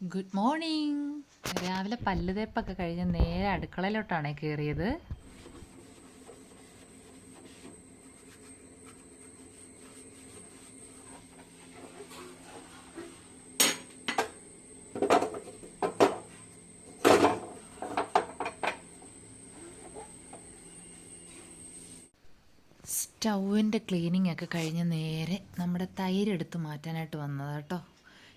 Good morning രാവിലെ പല്ല് തേപ്പൊക്കെ കഴിഞ്ഞ് നേരെ അടുക്കളയിലോട്ടാണ് കയറിയത് സ്റ്റൗവിന്റെ ക്ലീനിങ് ഒക്കെ കഴിഞ്ഞ് നേരെ നമ്മുടെ തൈരെടുത്ത് മാറ്റാനായിട്ട് വന്നതാട്ടോ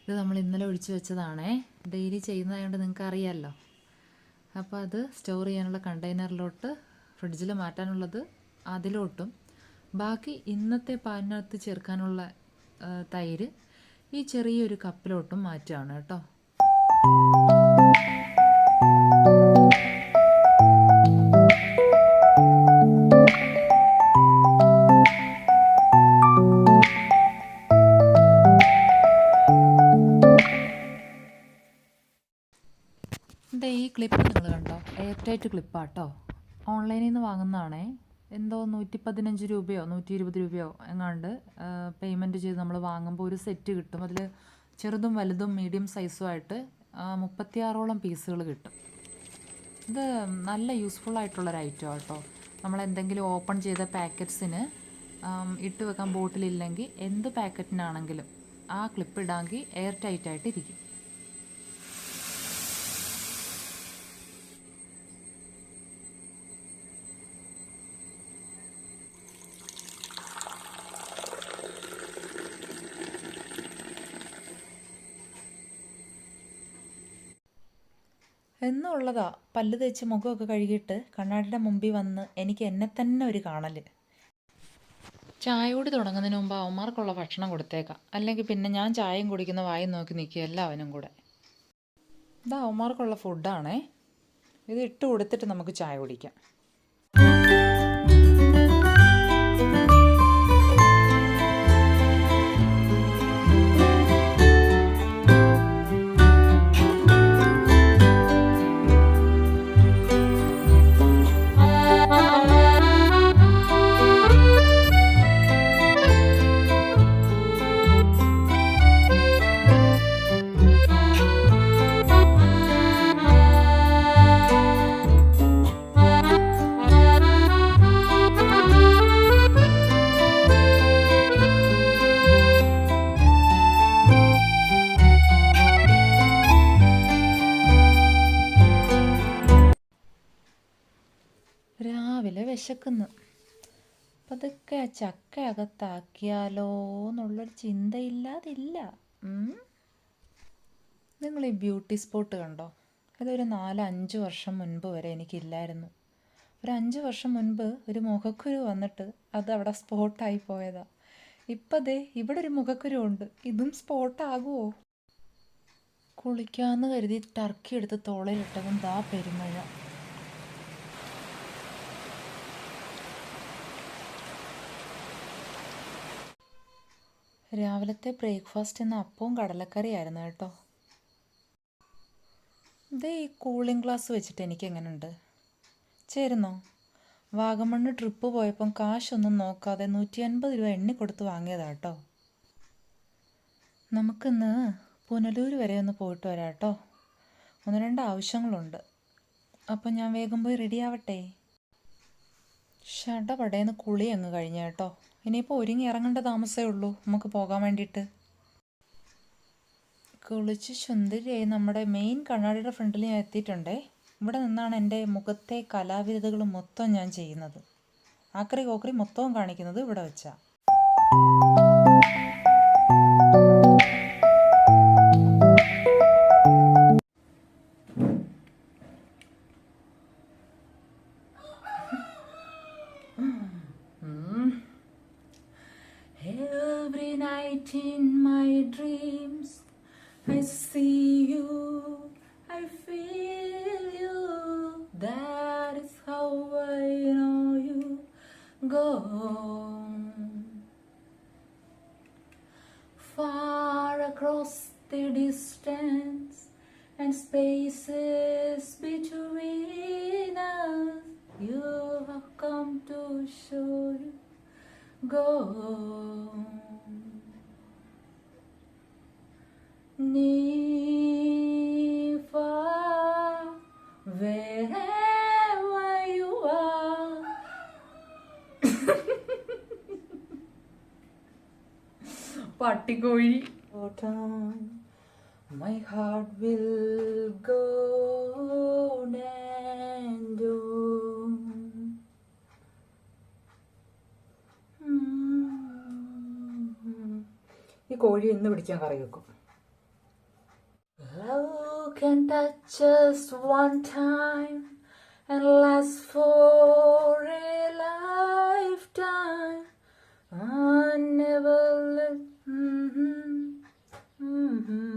ഇത് നമ്മൾ ഇന്നലെ ഒഴിച്ചു വെച്ചതാണേ. ഡെയിലി ചെയ്യുന്നതായതുകൊണ്ട് നിങ്ങൾക്ക് അറിയാമല്ലോ അപ്പോൾ അത് സ്റ്റോർ ചെയ്യാനുള്ള കണ്ടെയ്നറിലോട്ട് ഫ്രിഡ്ജിൽ മാറ്റാനുള്ളത് അതിലോട്ടും. ബാക്കി ഇന്നത്തെ പാലിനകത്ത് ചേർക്കാനുള്ള തൈര് ഈ ചെറിയൊരു കപ്പിലോട്ടും മാറ്റുകയാണ് കേട്ടോ. ടൈറ്റ് ക്ലിപ്പാട്ടോ ഓൺലൈനിൽ നിന്ന് വാങ്ങുന്നതാണേ. എന്തോ നൂറ്റി പതിനഞ്ച് രൂപയോ നൂറ്റി ഇരുപത് രൂപയോ എങ്ങാണ്ട് പേയ്മെന്റ് ചെയ്ത് നമ്മൾ വാങ്ങുമ്പോൾ ഒരു സെറ്റ് കിട്ടും. അതിൽ ചെറുതും വലുതും മീഡിയം സൈസും ആയിട്ട് മുപ്പത്തിയാറോളം പീസുകൾ കിട്ടും. ഇത് നല്ല യൂസ്ഫുൾ ആയിട്ടുള്ളൊരു ഐറ്റം കേട്ടോ നമ്മൾ എന്തെങ്കിലും ഓപ്പൺ ചെയ്ത പാക്കറ്റ്സിന് ഇട്ട് വെക്കാൻ ബോട്ടിലില്ലെങ്കിൽ എന്ത് പാക്കറ്റിനാണെങ്കിലും ആ ക്ലിപ്പ് ഇടാമെങ്കിൽ എയർ ടൈറ്റ് ആയിട്ട് ഇരിക്കും എന്നുള്ളതാ പല്ല് തേച്ച് മുഖമൊക്കെ കഴുകിയിട്ട് കണ്ണാടിയുടെ മുമ്പിൽ വന്ന് എനിക്ക് എന്നെ തന്നെ ഒരു കാണൽ ചായയോട് തുടങ്ങുന്നതിന് മുമ്പ് അവന്മാർക്കുള്ള ഭക്ഷണം കൊടുത്തേക്കാം. അല്ലെങ്കിൽ പിന്നെ ഞാൻ ചായയും കുടിക്കുന്ന വായും നോക്കി നിൽക്കുക എല്ലാവനും കൂടെ. ഇതാ അവന്മാർക്കുള്ള ഫുഡാണേ ഇത് ഇട്ട് കൊടുത്തിട്ട് നമുക്ക് ചായ കുടിക്കാം. ചക്ക അകത്താക്കിയാലോ എന്നുള്ളൊരു ചിന്തയില്ലാതില്ല. നിങ്ങൾ ഈ ബ്യൂട്ടി സ്പോട്ട് കണ്ടോ? അതൊരു നാല് അഞ്ച് വർഷം മുൻപ് വരെ എനിക്കില്ലായിരുന്നു. ഒരു അഞ്ച് വർഷം മുൻപ് ഒരു മുഖക്കുരു വന്നിട്ട് അത് അവിടെ സ്പോട്ടായി പോയതാ. ഇപ്പം ദേ ഇവിടെ ഒരു മുഖക്കുരു ഉണ്ട്. ഇതും സ്പോട്ടാകുമോ കുളിക്കാന്ന് കരുതി ടർക്കി എടുത്ത് തോളയിലിട്ടതും ദാ പെരുമഴ. രാവിലത്തെ ബ്രേക്ക്ഫാസ്റ്റ് ഇന്ന് അപ്പവും കടലക്കറിയായിരുന്നു കേട്ടോ. ഇതേ ഈ കൂളിംഗ് ഗ്ലാസ് വെച്ചിട്ട് എനിക്ക് എങ്ങനെയുണ്ട് ചേരുന്നോ? വാഗമണ്ണ് ട്രിപ്പ് പോയപ്പം കാശൊന്നും നോക്കാതെ നൂറ്റി അൻപത് രൂപ എണ്ണി കൊടുത്ത് വാങ്ങിയതാ കേട്ടോ. നമുക്കിന്ന് പുനലൂർ വരെ ഒന്ന് പോയിട്ട് വരാം കേട്ടോ. ഒന്ന് രണ്ട് ആവശ്യങ്ങളുണ്ട്. അപ്പം ഞാൻ വേഗം പോയി റെഡിയാവട്ടെ ഷടപടേന്ന് കുളി അങ്ങ് കഴിഞ്ഞ കേട്ടോ. ഇനിയിപ്പോൾ ഒരുങ്ങി ഇറങ്ങേണ്ട താമസമേ ഉള്ളൂ. നമുക്ക് പോകാൻ വേണ്ടിയിട്ട്. കുളിച്ച് സുന്ദരിയായി നമ്മുടെ മെയിൻ കണ്ണാടിയുടെ ഫ്രണ്ടിൽ ഞാൻ എത്തിയിട്ടുണ്ടേ. ഇവിടെ നിന്നാണ് എന്റെ മുഖത്തെ കലാവിരുതകൾ മൊത്തം ഞാൻ ചെയ്യുന്നത്. ആക്രി കോക്രി മൊത്തവും കാണിക്കുന്നത് ഇവിടെ വെച്ചാ. go near far wherever you are party going autumn my heart will ഈ കോഴി ഇന്ന് പിടിക്കാൻ കറി വെക്കും Love can touch us one time and last for a lifetime. I never let. Mm-hmm. Mm-hmm.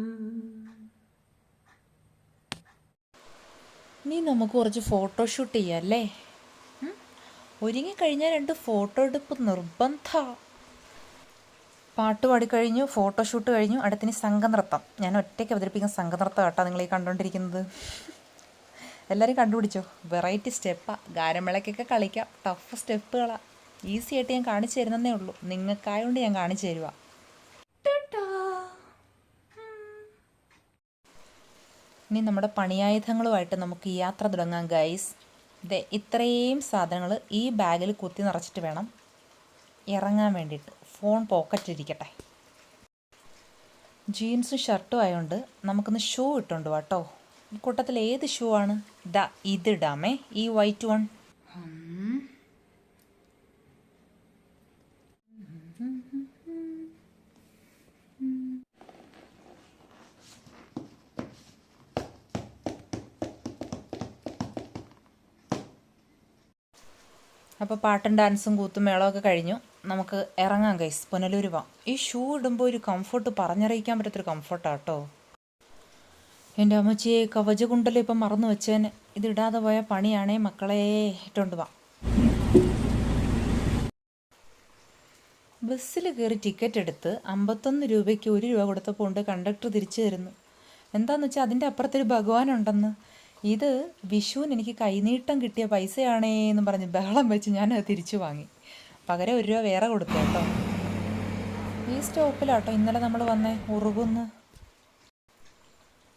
നീ നമുക്ക് കുറച്ച് ഫോട്ടോ ഷൂട്ട് ചെയ്യാം അല്ലേ ഒരുങ്ങിക്കഴിഞ്ഞാൽ രണ്ട് ഫോട്ടോ എടുപ്പ് നിർബന്ധ പാട്ട് പാടിക്കഴിഞ്ഞു ഫോട്ടോഷൂട്ട് കഴിഞ്ഞു അടുത്തിന് സംഘനൃത്തം. ഞാൻ ഒറ്റയ്ക്ക് അവതരിപ്പിക്കുന്ന സംഘനൃത്തം കേട്ടോ നിങ്ങൾ ഈ കണ്ടുകൊണ്ടിരിക്കുന്നത് എല്ലാവരും കണ്ടുപിടിച്ചോ? വെറൈറ്റി സ്റ്റെപ്പാണ് ഗാനമേളയ്ക്കൊക്കെ കളിക്കാം. ടഫ് സ്റ്റെപ്പുകളാണ് ഈസി ആയിട്ട് ഞാൻ കാണിച്ചു തരുന്നതേ ഉള്ളൂ. നിങ്ങൾക്കായതുകൊണ്ട് ഞാൻ കാണിച്ചു തരുക ഇനി നമ്മുടെ പണിയായുധങ്ങളുമായിട്ട് നമുക്ക് യാത്ര തുടങ്ങാം ഗൈസ് ഇതേ ഇത്രയും സാധനങ്ങൾ ഈ ബാഗിൽ കുത്തി നിറച്ചിട്ട് വേണം ഇറങ്ങാൻ വേണ്ടിയിട്ട്. ഫോൺ പോക്കറ്റിലിരിക്കട്ടെ ജീൻസും ഷർട്ടും ആയതുകൊണ്ട് നമുക്കൊന്ന് ഷൂ ഇട്ടുണ്ട് കേട്ടോ കൂട്ടത്തിൽ ഏത് ഷൂ ആണ്? ഇതാ ഇതിടാമേ ഈ വൈറ്റ് വൺ. അപ്പോൾ പാട്ടും ഡാൻസും കൂത്തും മേളമൊക്കെ കഴിഞ്ഞു. നമുക്ക് ഇറങ്ങാം ഗൈസ് പുനലൂർ പോവാം ഈ ഷൂ ഇടുമ്പോൾ ഒരു കംഫർട്ട് പറഞ്ഞറിയിക്കാൻ പറ്റാത്തൊരു കംഫർട്ടാണ് കേട്ടോ എന്റെ അമ്മച്ചിയെ കവചകുണ്ടലും ഇപ്പം മറന്നു വെച്ചേന്. ഇതിടാതെ പോയ പണിയാണേ മക്കളെ. ഇട്ടുകൊണ്ട് വാ. ബസ്സിൽ കയറി ടിക്കറ്റ് എടുത്ത് അമ്പത്തൊന്ന് രൂപയ്ക്ക് ഒരു രൂപ കൊടുത്തപ്പോൾ ഉണ്ട് കണ്ടക്ടർ തിരിച്ചു തരുന്നു. എന്താന്ന് വെച്ചാൽ അതിന്റെ അപ്പുറത്തൊരു ഭഗവാനുണ്ടെന്ന് ഇത് വിഷുവിന് എനിക്ക് കൈനീട്ടം കിട്ടിയ പൈസയാണേ എന്ന് പറഞ്ഞ് ബഹളം വെച്ച് ഞാൻ തിരിച്ചു വാങ്ങി. പകരം ഒരു രൂപ വേറെ കൊടുത്തു കേട്ടോ. ഈ സ്റ്റോപ്പിലാട്ടോ ഇന്നലെ നമ്മൾ വന്നേ ഉറുകുന്ന്.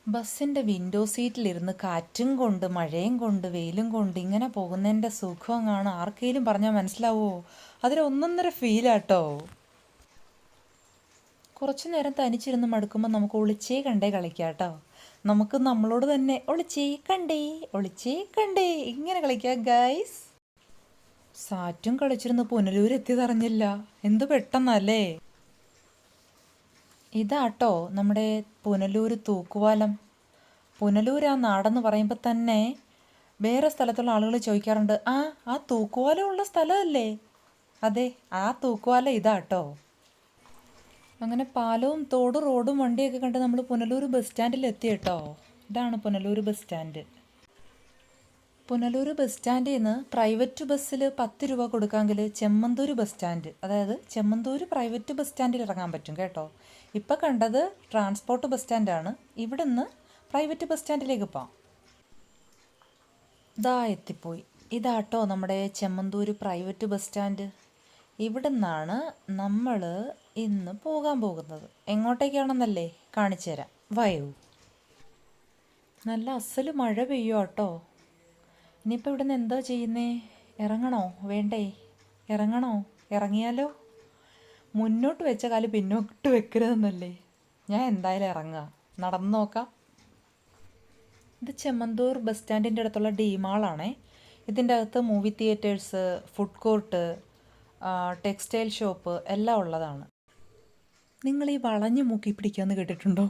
ബസ്സിന്റെ വിൻഡോ സീറ്റിലിരുന്ന് കാറ്റും കൊണ്ട് മഴയും കൊണ്ട് വെയിലും കൊണ്ട് ഇങ്ങനെ പോകുന്നതിന്റെ സുഖം കാണാൻ ആർക്കെങ്കിലും പറഞ്ഞാൽ മനസ്സിലാവുമോ അതിലൊന്നൊന്നര ഫീലാട്ടോ കുറച്ചു നേരം തനിച്ചിരുന്ന് മടുക്കുമ്പോൾ നമുക്ക് ഒളിച്ചേ കണ്ടേ കളിക്കാം കേട്ടോ. നമുക്ക് നമ്മളോട് തന്നെ ഒളിച്ചേ കണ്ടേ ഒളിച്ചേ കണ്ടേ ഇങ്ങനെ കളിക്കാം ഗൈസ് സാറ്റും കളിച്ചിരുന്ന്. പുനലൂർ എത്തിയതറിഞ്ഞില്ല എന്ത് പെട്ടെന്നല്ലേ? ഇതാട്ടോ നമ്മുടെ പുനലൂർ തൂക്കുവാലം. പുനലൂർ ആ നാടെന്ന് പറയുമ്പോൾ തന്നെ വേറെ സ്ഥലത്തുള്ള ആളുകൾ ചോദിക്കാറുണ്ട് ആ ആ തൂക്കുവാലമുള്ള സ്ഥലമല്ലേ? അതെ ആ തൂക്കുവാലം ഇതാട്ടോ. അങ്ങനെ പാലവും തോടും റോഡും വണ്ടിയൊക്കെ കണ്ട് നമ്മൾ പുനലൂർ ബസ് സ്റ്റാൻഡിൽ എത്തി കേട്ടോ. ഇതാണ് Punalur bus stand. Punalur bus സ്റ്റാൻഡിൽ നിന്ന് പ്രൈവറ്റ് ബസ്സിൽ പത്ത് രൂപ കൊടുക്കാമെങ്കിൽ ചെമ്മന്തൂർ ബസ് സ്റ്റാൻഡ്. അതായത് ചെമ്മന്തൂർ പ്രൈവറ്റ് ബസ് സ്റ്റാൻഡിൽ ഇറങ്ങാൻ പറ്റും കേട്ടോ. ഇപ്പം കണ്ടത് ട്രാൻസ്പോർട്ട് ബസ് സ്റ്റാൻഡാണ്. ഇവിടെ നിന്ന് പ്രൈവറ്റ് ബസ് സ്റ്റാൻഡിലേക്ക് പോവാം. ഇതാ എത്തിപ്പോയി. ഇതാട്ടോ നമ്മുടെ ചെമ്മന്തൂർ പ്രൈവറ്റ് ബസ് സ്റ്റാൻഡ്. ഇവിടെ നിന്നാണ് നമ്മൾ ഇന്ന് പോകാൻ പോകുന്നത്. എങ്ങോട്ടേക്കാണെന്നല്ലേ കാണിച്ചു തരാം വയൂ. നല്ല അസൽ മഴ പെയ്യോ കേട്ടോ ഇനിയിപ്പോൾ ഇവിടെ നിന്ന് എന്താ ചെയ്യുന്നേ? ഇറങ്ങണോ? വേണ്ടേ? ഇറങ്ങണോ? ഇറങ്ങിയാലോ? മുന്നോട്ട് വെച്ച കാൽ പിന്നോട്ട് വെക്കരുതെന്നല്ലേ? ഞാൻ എന്തായാലും ഇറങ്ങുക. നടന്നു നോക്കാം. ഇത് ചെമ്മന്തൂർ ബസ് സ്റ്റാൻഡിന്റെ അടുത്തുള്ള ഡിമാളാണേ ഇതിന്റെ അകത്ത് movie theatres food court textile shop എല്ലാം ഉള്ളതാണ്. നിങ്ങൾ ഈ വളഞ്ഞു മൂക്കി പിടിക്കാമെന്ന് കേട്ടിട്ടുണ്ടോ?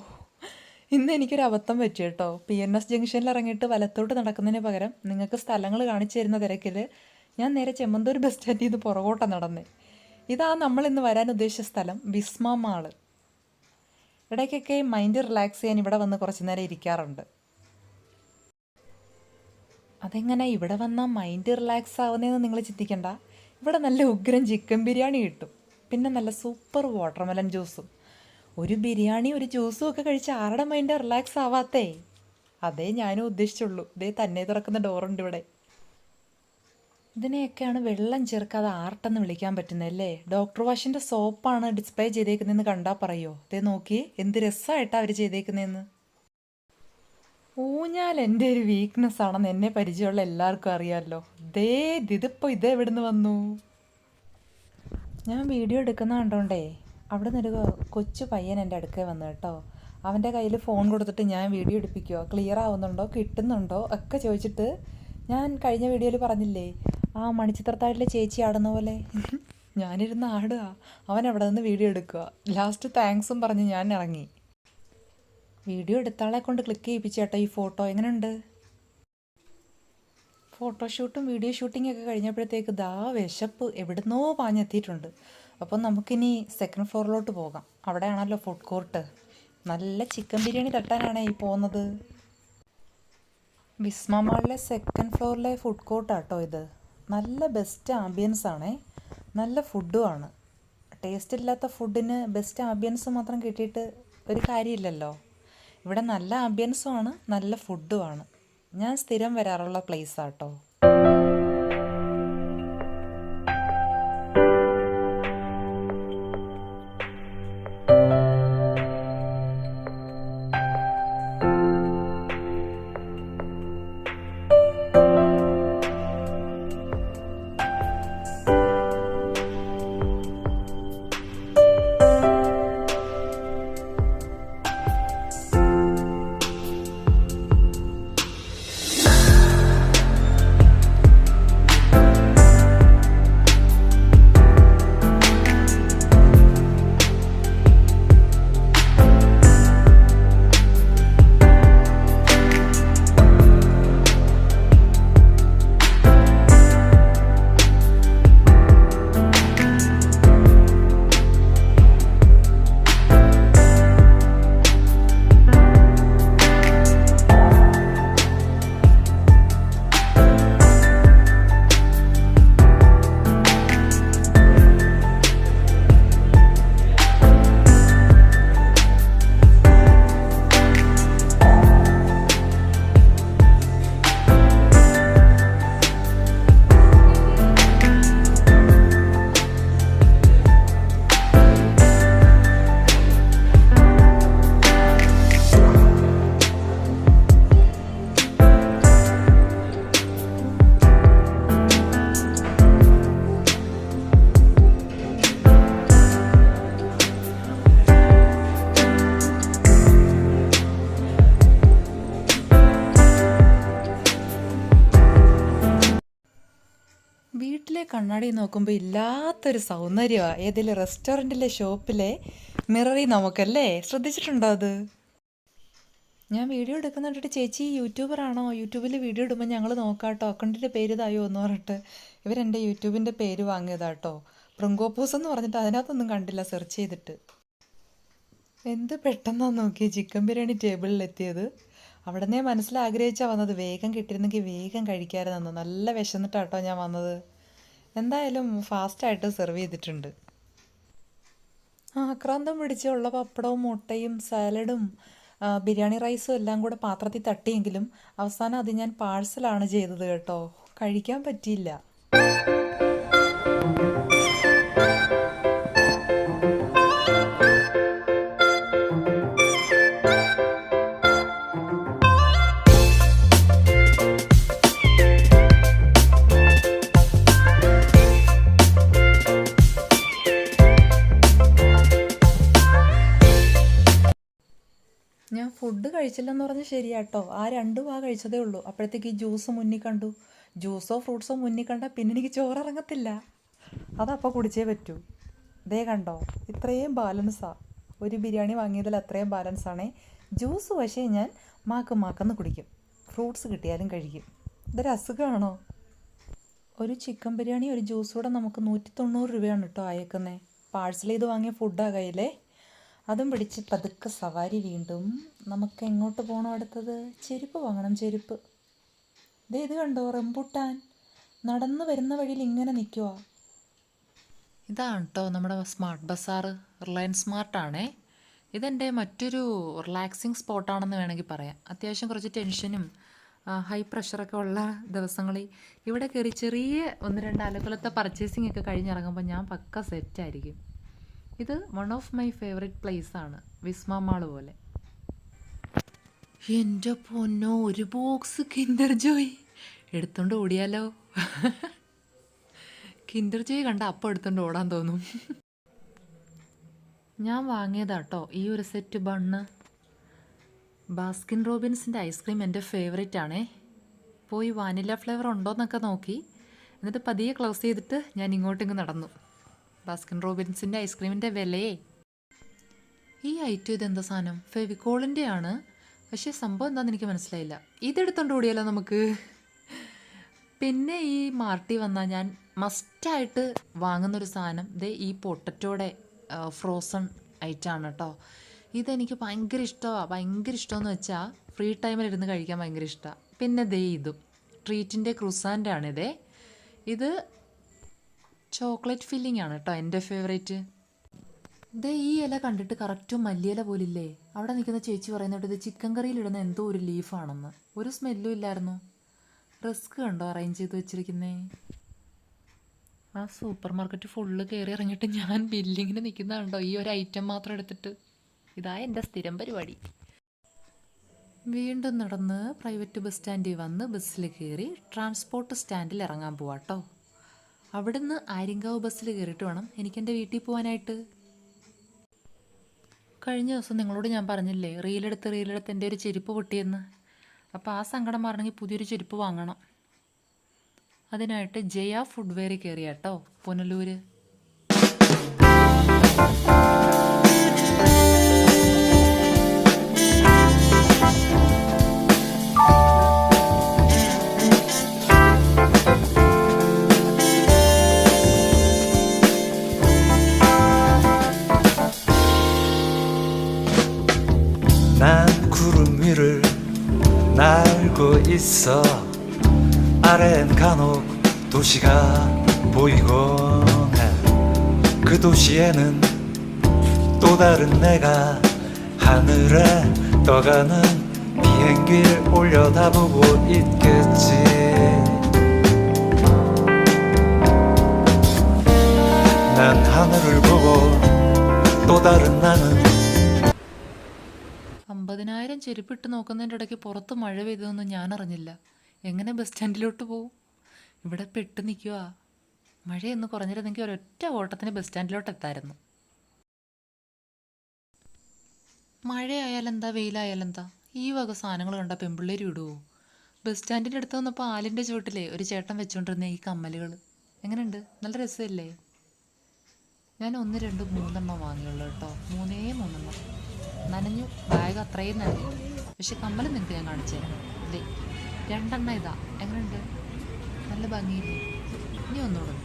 ഇന്ന് എനിക്കൊരു അബദ്ധം പറ്റി കേട്ടോ. പി എൻ എസ് ജംഗ്ഷനിൽ ഇറങ്ങിയിട്ട് വലത്തോട്ട് നടക്കുന്നതിന് പകരം നിങ്ങൾക്ക് സ്ഥലങ്ങൾ കാണിച്ചു തരുന്ന തിരക്കിൽ ഞാൻ നേരെ ചെമ്മന്തൂർ ബസ് സ്റ്റാൻഡിൽ നിന്ന് പുറകോട്ടാണ് നടന്നേ. ഇതാ നമ്മൾ ഇന്ന് വരാൻ ഉദ്ദേശിച്ച സ്ഥലം വിസ്മ മാൾ ഇടയ്ക്കൊക്കെ മൈൻഡ് റിലാക്സ് ചെയ്യാൻ ഇവിടെ വന്ന് കുറച്ച് നേരം ഇരിക്കാറുണ്ട്. അതെങ്ങനെ ഇവിടെ വന്നാൽ മൈൻഡ് റിലാക്സ് ആവുന്നതെന്ന് നിങ്ങൾ ചിന്തിക്കണ്ട. ഇവിടെ നല്ല ഉഗ്രൻ ചിക്കൻ ബിരിയാണി കിട്ടും. പിന്നെ നല്ല സൂപ്പർ വാട്ടർമെലൻ ജ്യൂസും ഒരു ബിരിയാണി ഒരു ജ്യൂസും ഒക്കെ കഴിച്ച് ആരുടെ മൈൻഡ് റിലാക്സ് ആവാത്തേ? അതേ ഞാനും ഉദ്ദേശിച്ചുള്ളൂ. ഇതേ തന്നെ തുറക്കുന്ന ഡോറുണ്ട് ഇവിടെ. ഇതിനെയൊക്കെയാണ് വെള്ളം ചേർക്കാതെ ആർട്ടെന്ന് വിളിക്കാൻ പറ്റുന്നതല്ലേ ഡോക്ടർ വാഷിന്റെ സോപ്പാണ് ഡിസ്പ്ലേ ചെയ്തേക്കുന്നതെന്ന് കണ്ടാൽ പറയോ? ഇതേ നോക്കി എന്ത് രസമായിട്ടാണ് അവർ ചെയ്തേക്കുന്നതെന്ന്. ഊഞ്ഞാൽ എന്റെ ഒരു വീക്ക്നെസ് ആണെന്ന് എന്നെ പരിചയമുള്ള എല്ലാവർക്കും അറിയാമല്ലോ ദേ ഇതിപ്പോൾ ഇതെവിടുന്ന് വന്നു? ഞാൻ വീഡിയോ എടുക്കുന്ന കണ്ടോണ്ടേ? അവിടെ നിന്നൊരു കൊച്ചു പയ്യൻ എന്റെ അടുക്കൽ വന്നു കേട്ടോ. അവന്റെ കയ്യിൽ ഫോൺ കൊടുത്തിട്ട് ഞാൻ വീഡിയോ എടുപ്പിക്കുമോ ക്ലിയർ ആവുന്നുണ്ടോ? കിട്ടുന്നുണ്ടോ? ഒക്കെ ചോദിച്ചിട്ട് ഞാൻ കഴിഞ്ഞ വീഡിയോയിൽ പറഞ്ഞില്ലേ ആ മണിച്ചിത്രത്താഴിലെ ചേച്ചി ആടുന്ന പോലെ. ഞാനിരുന്ന് ആടുക അവൻ അവിടെ നിന്ന് വീഡിയോ എടുക്കുക ലാസ്റ്റ് താങ്ക്സും പറഞ്ഞ് ഞാൻ ഇറങ്ങി. വീഡിയോ എടുത്താളെ കൊണ്ട് ക്ലിക്ക് ചെയ്യിപ്പിച്ചേട്ടോ ഈ ഫോട്ടോ എങ്ങനെയുണ്ട് ഫോട്ടോഷൂട്ടും വീഡിയോ ഷൂട്ടിംഗ് ഒക്കെ കഴിഞ്ഞപ്പോഴത്തേക്ക് ദാ വിശപ്പ് എവിടുന്നോ പാഞ്ഞെത്തിയിട്ടുണ്ട്. അപ്പം നമുക്കിനി സെക്കൻഡ് ഫ്ലോറിലോട്ട് പോകാം. അവിടെയാണല്ലോ ഫുഡ് കോർട്ട് നല്ല ചിക്കൻ ബിരിയാണി തട്ടാനാണ് ഈ പോകുന്നത്. വിസ്മ മാളിലെ സെക്കൻഡ് ഫ്ലോറിലെ ഫുഡ് കോർട്ടാട്ടോ ഇത്. നല്ല ബെസ്റ്റ് ആംബിയൻസ് ആണേ. നല്ല ഫുഡും ആണ്. ടേസ്റ്റ് ഇല്ലാത്ത ഫുഡിന് ബെസ്റ്റ് ആംബിയൻസ് മാത്രം കിട്ടിയിട്ട് ഒരു കാര്യമില്ലല്ലോ. ഇവിടെ നല്ല ആംബിയൻസും ആണ് നല്ല ഫുഡും ആണ്. ഞാൻ സ്ഥിരം വരാറുള്ള പ്ലേസ് ആട്ടോ. കണ്ണാടി നോക്കുമ്പോൾ ഇല്ലാത്തൊരു സൗന്ദര്യമാണ് ഏതെങ്കിലും റെസ്റ്റോറന്റിലെ ഷോപ്പിലെ മിററി നമുക്കല്ലേ? ശ്രദ്ധിച്ചിട്ടുണ്ടോ അത്? ഞാൻ വീഡിയോ എടുക്കുന്ന കണ്ടിട്ട് ചേച്ചി. യൂട്യൂബറാണോ? യൂട്യൂബിൽ വീഡിയോ ഇടുമ്പോൾ ഞങ്ങൾ നോക്കാട്ടോ. അക്കൗണ്ടിന്റെ പേര് ഇതായോ എന്ന് പറഞ്ഞിട്ട്. ഇവരെന്റെ യൂട്യൂബിന്റെ പേര് വാങ്ങിയതാട്ടോ. പ്രിങ്കോപ്പൂസ് എന്ന് പറഞ്ഞിട്ട് അതിനകത്തൊന്നും കണ്ടില്ല സെർച്ച് ചെയ്തിട്ട്. എന്ത് പെട്ടെന്നാണ് നോക്കിയ ചിക്കൻ ബിരിയാണി ടേബിളിൽ എത്തിയത്? അവിടെ നിന്നേ മനസ്സിലാഗ്രഹിച്ചാൽ വന്നത്. വേഗം കിട്ടിയിരുന്നെങ്കിൽ വേഗം കഴിക്കാമായിരുന്നു നല്ല വിശന്നിട്ടാട്ടോ ഞാൻ വന്നത്. എന്തായാലും ഫാസ്റ്റായിട്ട് സെർവ് ചെയ്തിട്ടുണ്ട്. ആക്രാന്തം പിടിച്ചുള്ള പപ്പടവും മുട്ടയും സാലഡും ബിരിയാണി റൈസും എല്ലാം കൂടെ പാത്രത്തിൽ തട്ടിയെങ്കിലും അവസാനം അത് ഞാൻ പാഴ്സലാണ് ചെയ്തത് കേട്ടോ. കഴിക്കാൻ പറ്റിയില്ല. കഴിച്ചില്ലെന്ന് പറഞ്ഞ് ശരിയാട്ടോ. ആ രണ്ട് വാ കഴിച്ചതേ ഉള്ളൂ. അപ്പോഴത്തേക്ക് ഈ ജ്യൂസ് മുന്നിൽ കണ്ടു. ജ്യൂസോ ഫ്രൂട്ട്സോ മുന്നിൽ കണ്ട പിന്നെ എനിക്ക് ചോറിറങ്ങത്തില്ല. അതപ്പോൾ കുടിച്ചേ പറ്റൂ. ദേ കണ്ടോ? ഇത്രയും ബാലൻസാ ഒരു ബിരിയാണി വാങ്ങിയതിൽ അത്രയും ബാലൻസാണേ ജ്യൂസ് പക്ഷേ ഞാൻ മാക്ക് മാക്കെന്ന് കുടിക്കും. ഫ്രൂട്ട്സ് കിട്ടിയാലും കഴിക്കും. ഇതൊരു അസുഖമാണോ ഒരു ചിക്കൻ ബിരിയാണി ഒരു ജ്യൂസ് കൂടെ നമുക്ക് നൂറ്റി തൊണ്ണൂറ് രൂപയാണ് കേട്ടോ അയക്കുന്നത് പാഴ്സൽ ചെയ്ത് വാങ്ങിയ ഫുഡാണ് കയ്യിലേ. അതും പിടിച്ച് പതുക്കെ സവാരി വീണ്ടും നമുക്ക് എങ്ങോട്ട് പോകണം അടുത്തത്? ചെരുപ്പ് വാങ്ങണം ചെരുപ്പ്. ദേ ഇത് കണ്ടോ? റംബുട്ടാൻ. നടന്നു വരുന്ന വഴിയിൽ ഇങ്ങനെ നിൽക്കുക ഇതാണ് കേട്ടോ നമ്മുടെ സ്മാർട്ട് ബസാർ. റിലയൻസ് സ്മാർട്ടാണേ ഇതെന്റെ മറ്റൊരു റിലാക്സിങ് സ്പോട്ടാണെന്ന് വേണമെങ്കിൽ പറയാം. അത്യാവശ്യം കുറച്ച് ടെൻഷനും ഹൈ പ്രഷറൊക്കെ ഉള്ള ദിവസങ്ങളിൽ ഇവിടെ കയറി ചെറിയ ഒന്ന് രണ്ട് അലക്കുലത്തെ പർച്ചേസിംഗ് ഒക്കെ കഴിഞ്ഞിറങ്ങുമ്പോൾ ഞാൻ പക്ക സെറ്റായിരിക്കും. ഇത് one of my favourite place ആണ് വിസ്മ മാൾ പോലെ. എന്റെ പൊന്നോ ഒരു ബോക്സ് കിൻഡർ ജോയ് എടുത്തോണ്ട് ഓടിയാലോ? കിൻഡർ ജോയ് കണ്ട അപ്പം എടുത്തോണ്ട് ഓടാൻ തോന്നും. ഞാൻ വാങ്ങിയതാട്ടോ ഈ ഒരു സെറ്റ് ബണ്ണ് ബാസ്കിൻ റോബിൻസിന്റെ ഐസ്ക്രീം എന്റെ ഫേവറേറ്റ് ആണേ. പോയി വാനില ഫ്ലേവർ ഉണ്ടോയെന്നൊക്കെ നോക്കി. എന്നിട്ട് പതിയെ ക്ലോസ് ചെയ്തിട്ട് ഞാൻ ഇങ്ങോട്ടിങ്ങ് നടന്നു. ബാസ്കിൻ റോബിൻസിന്റെ ഐസ്ക്രീമിന്റെ വിലയേ. ഈ ഐറ്റം ഇതെന്താ സാധനം? ഫെവിക്കോളിന്റെ ആണ് പക്ഷേ സംഭവം എന്താണെന്ന് എനിക്ക് മനസ്സിലായില്ല. ഇതെടുത്തോണ്ട് ഓടിയാലോ നമുക്ക്? പിന്നെ ഈ മാർട്ടി വന്നാൽ ഞാൻ മസ്റ്റായിട്ട് വാങ്ങുന്നൊരു സാധനം. ദേ ഈ പൊട്ടറ്റോടെ ഫ്രോസൺ ഐറ്റമാണ് കേട്ടോ. ഇതെനിക്ക് ഭയങ്കര ഇഷ്ടമാണ് ഭയങ്കര ഇഷ്ടമെന്ന് വെച്ചാൽ ഫ്രീ ടൈമിൽ ഇരുന്ന് കഴിക്കാൻ ഭയങ്കര ഇഷ്ടമാണ് പിന്നെ ദേ ഇതും. ട്രീറ്റിന്റെ ക്രൂസാന്റെ ആണിതേ ഇത് ചോക്ലേറ്റ് ഫില്ലിംഗ് ആണ് കേട്ടോ എന്റെ ഫേവറേറ്റ്. ദേ ഈ ഇല കണ്ടിട്ട് കറക്റ്റും മല്ലിയില പോലില്ലേ? അവിടെ നിൽക്കുന്ന ചേച്ചി പറയുന്നത് ഇത് ചിക്കൻ കറിയിലിടുന്ന എന്തോ ഒരു ലീഫാണെന്ന് ഒരു സ്മെല്ലും ഇല്ലായിരുന്നു. റിസ്ക് കണ്ടോ അറേഞ്ച് ചെയ്ത് വെച്ചിരിക്കുന്നേ? ആ സൂപ്പർ മാർക്കറ്റ് ഫുള്ള് കയറി ഇറങ്ങിയിട്ട് ഞാൻ ബില്ലിങ്ങിന് നിൽക്കുന്നതുണ്ടോ ഈ ഒരു ഐറ്റം മാത്രം എടുത്തിട്ട്. ഇതാ എന്റെ സ്ഥിരം പരിപാടി. വീണ്ടും നടന്ന് പ്രൈവറ്റ് ബസ് സ്റ്റാൻഡിൽ വന്ന് ബസ്സിൽ കയറി ട്രാൻസ്പോർട്ട് സ്റ്റാൻഡിൽ ഇറങ്ങാൻ പോവാട്ടോ അവിടുന്ന് ആര്യങ്കാവ് ബസ്സിൽ കയറിയിട്ട് വേണം. എനിക്കെന്റെ വീട്ടിൽ പോകാനായിട്ട് കഴിഞ്ഞ ദിവസം നിങ്ങളോട് ഞാൻ പറഞ്ഞില്ലേ റീലെടുത്ത് റീലെടുത്ത് എന്റെ ഒരു ചെരുപ്പ് പൊട്ടിയെന്ന്. അപ്പോൾ ആ സങ്കടം മാറണമെങ്കിൽ പുതിയൊരു ചെരുപ്പ് വാങ്ങണം. അതിനായിട്ട് ജയ ഫുഡ് ഫുഡ്വെയറിൽ കയറിയ കേട്ടോ 있어. 아래엔 간혹 도시가 보이곤 해그 도시에는 또 다른 내가 하늘에 떠가는 비행기를 올려다보고 있겠지. 난 하늘을 보고 또 다른 나는 അമ്പതിനായിരം ചെരുപ്പിട്ട് നോക്കുന്നതിന്റെ ഇടയ്ക്ക് പുറത്ത് മഴ പെയ്തതൊന്നും ഞാൻ അറിഞ്ഞില്ല എങ്ങനെ ബസ് സ്റ്റാൻഡിലോട്ട് പോവും? ഇവിടെ പെട്ട് നിൽക്കുക മഴയൊന്ന് കുറഞ്ഞിരുന്നെങ്കിൽ ഒരൊറ്റ ഓട്ടത്തിന് ബസ് സ്റ്റാൻഡിലോട്ട് എത്തായിരുന്നു. മഴയായാലെന്താ വെയിലായാലെന്താ? ഈ വക സാധനങ്ങൾ കണ്ട പെമ്പിള്ളേർ ഇടുവോ? ബസ് സ്റ്റാൻഡിന്റെ അടുത്ത് വന്നപ്പോൾ ആലിന്റെ ചുവട്ടിലെ ഒരു ചേട്ടൻ വെച്ചുകൊണ്ടിരുന്ന ഈ കമ്മലുകൾ എങ്ങനെയുണ്ട്? നല്ല രസമല്ലേ? ഞാൻ ഒന്ന് രണ്ട് മൂന്നെണ്ണം വാങ്ങിയുള്ളൂ കേട്ടോ. മൂന്നേ മൂന്നെണ്ണം. നനഞ്ഞു. ബാഗ് അത്രയും നനഞ്ഞു. പക്ഷെ കമ്മൽ നിങ്ങൾക്ക് ഞാൻ കാണിച്ചു തരാം. ദേ രണ്ടെണ്ണം ഇതാ. എങ്ങനെയുണ്ട്? നല്ല ഭംഗിയില്ലേ? ഇനി ഒന്നുകൂടെ.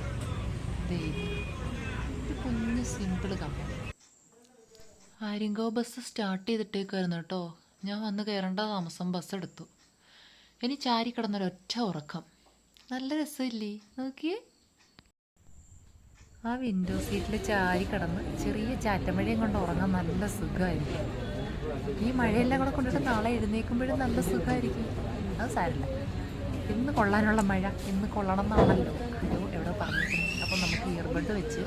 ദേ ഇത്. ഒരു കുഞ്ഞ് സിമ്പിൾ കമ്മൽ. ആരിങ്കോ ബസ് സ്റ്റാർട്ട് ചെയ്തിട്ടേക്കായിരുന്നു കേട്ടോ. ഞാൻ വന്ന് കയറേണ്ട താമസം ബസ് എടുത്തു. ഇനി ചാരി കിടന്നൊരൊറ്റ ഉറക്കം. നല്ല രസമില്ലേ? നോക്കിയേ. ആ വിൻഡോ സീറ്റിൽ ചാരി കിടന്ന് ചെറിയ ചാറ്റമഴയും കൊണ്ട് ഉറങ്ങാൻ നല്ല സുഖമായിരിക്കും. ഈ മഴയെല്ലാം കൂടെ കൊണ്ടിട്ട് നാളെ എഴുന്നേൽക്കുമ്പോഴും നല്ല സുഖമായിരിക്കും. അത് സാരല്ല ഇന്ന് കൊള്ളാനുള്ള മഴ ഇന്ന് കൊള്ളണം എന്നാണല്ലോ. ആരോ എവിടെ പറഞ്ഞിട്ടുണ്ട് അപ്പോൾ നമുക്ക് ഇയർബഡ് വെച്ച്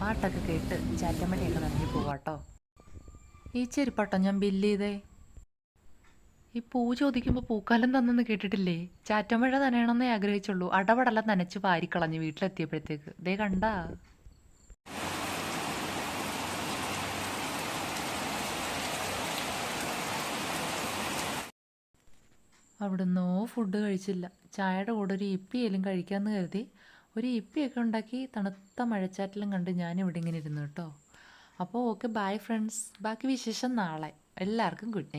പാട്ടൊക്കെ കേട്ട് ചാറ്റമഴയൊക്കെ നനഞ്ഞു പോവാട്ടോ. ഈ ചെരുപ്പാട്ടോ ഞാൻ ബില്ല് ചെയ്തേ. ഈ പൂ ചോദിക്കുമ്പോൾ പൂക്കാലം തന്നെന്ന് കേട്ടിട്ടില്ലേ? ചാറ്റമഴ നനയണമെന്നേ ആഗ്രഹിച്ചുള്ളൂ. അടപടലം നനച്ച് വാരിക്കളഞ്ഞ് വീട്ടിലെത്തിയപ്പോഴത്തേക്ക്. ദേ കണ്ടാ. അവിടുന്നോ ഫുഡ് കഴിച്ചില്ല. ചായയുടെ കൂടെ ഒരു ഇപ്പിയെങ്കിലും കഴിക്കാമെന്ന് കരുതി. ഒരു ഇപ്പിയൊക്കെ ഉണ്ടാക്കി തണുത്ത മഴച്ചാറ്റിലും കണ്ട് ഞാൻ ഇവിടെ ഇങ്ങനെ ഇരുന്നു കേട്ടോ. അപ്പോൾ ഓക്കെ ബൈ ഫ്രണ്ട്സ് ബാക്കി വിശേഷം നാളെ. എല്ലാവർക്കും ഗുഡ് നൈറ്റ്